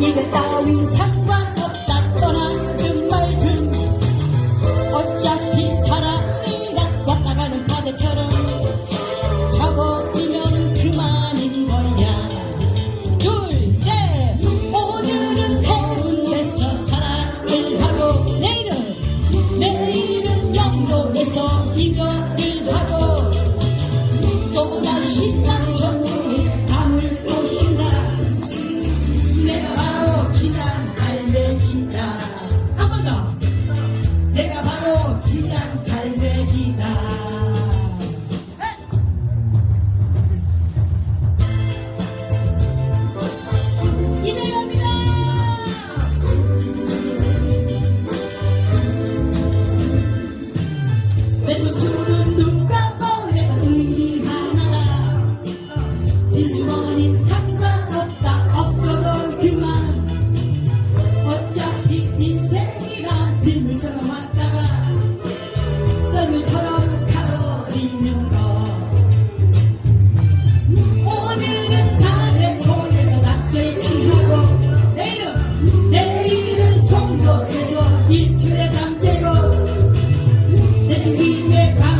一个大隐藏 one. 빗물처럼 왔다가 썰물처럼 가버리는 것 오늘은 달에 보내서 낙제에 취하고 내일은 내일은 송도에서 일출에 담대고 내 주님의 방